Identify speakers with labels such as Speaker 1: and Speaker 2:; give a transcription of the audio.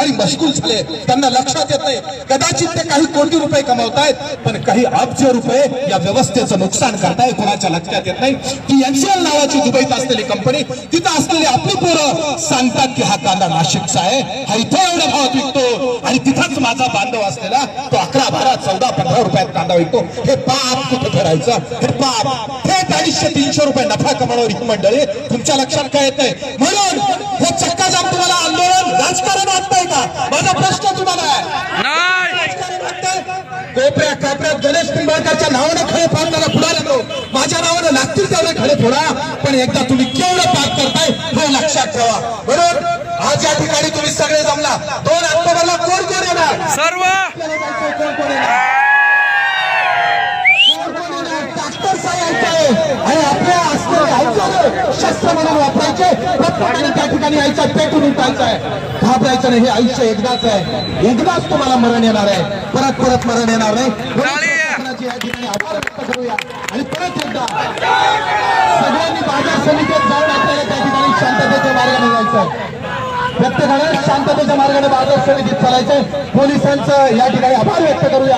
Speaker 1: आधारी मशगूल झाले. त्यांना लक्षात येत नाही. कदाचित ते काही कोटी रुपये कमावतायत पण काही अब्ज रुपये या व्यवस्थेचं नुकसान करताय कोणाच्या लक्षात येत नाही. ती एनसीएल नावाची दुबईत असलेली कंपनी तिथं असलेली आपली पोरं सांगतात की हा कांदा नाशिकचा आहे. हा इथे एवढ्या भावात विकतो. आणि तिथंच माझा बांधव असलेला तो अकरा बारा चौदा पंधरा रुपयात कांदा विकतो. हे पाप कुठं करायचं हे पाप थेट अडीचशे तीनशे रुपये नफा कमावणारी ही मंडळी तुमच्या लक्षात काय येत नाही? म्हणून हे चक्का जाम तुम्हाला आंदोलन राजकारण वाटतंय का माझा प्रश्न तुम्हाला आहे
Speaker 2: नाही
Speaker 1: राजकारण वाटतंय? कोपऱ्या कापऱ्यात गणेश निंबाळकरच्या नावानं खडे फाडणारा पुढा येतो माझ्या नावानं लागतील तेवढे खडे फोडा. पण एकदा तुम्ही केवढं पाप करताय हे लक्षात ठेवा. बरोबर? आज या ठिकाणी तुम्ही सगळे जमला. दोन ऑक्टोबरला कोण कोण येणार?
Speaker 2: सर्व!
Speaker 1: आणि आपल्या असलेले शस्त्र प्रत्येकाने त्या ठिकाणी यायचं पेटून उठायचं आहे घाबरायचं नाही हे आयुष्य एकदाच आहे. एकदाच तुम्हाला मरण येणार आहे. परत परत मरण येणार नाही. या ठिकाणी आभार व्यक्त करूया. आणि परत एकदा सगळ्यांनी बाजार समितीत जाऊन आपल्याला त्या ठिकाणी शांततेच्या मार्गाने जायचं आहे प्रत्येकाने शांततेच्या मार्गाने बाजार समितीत चालायचंय. पोलिसांचं या ठिकाणी आभार व्यक्त करूया.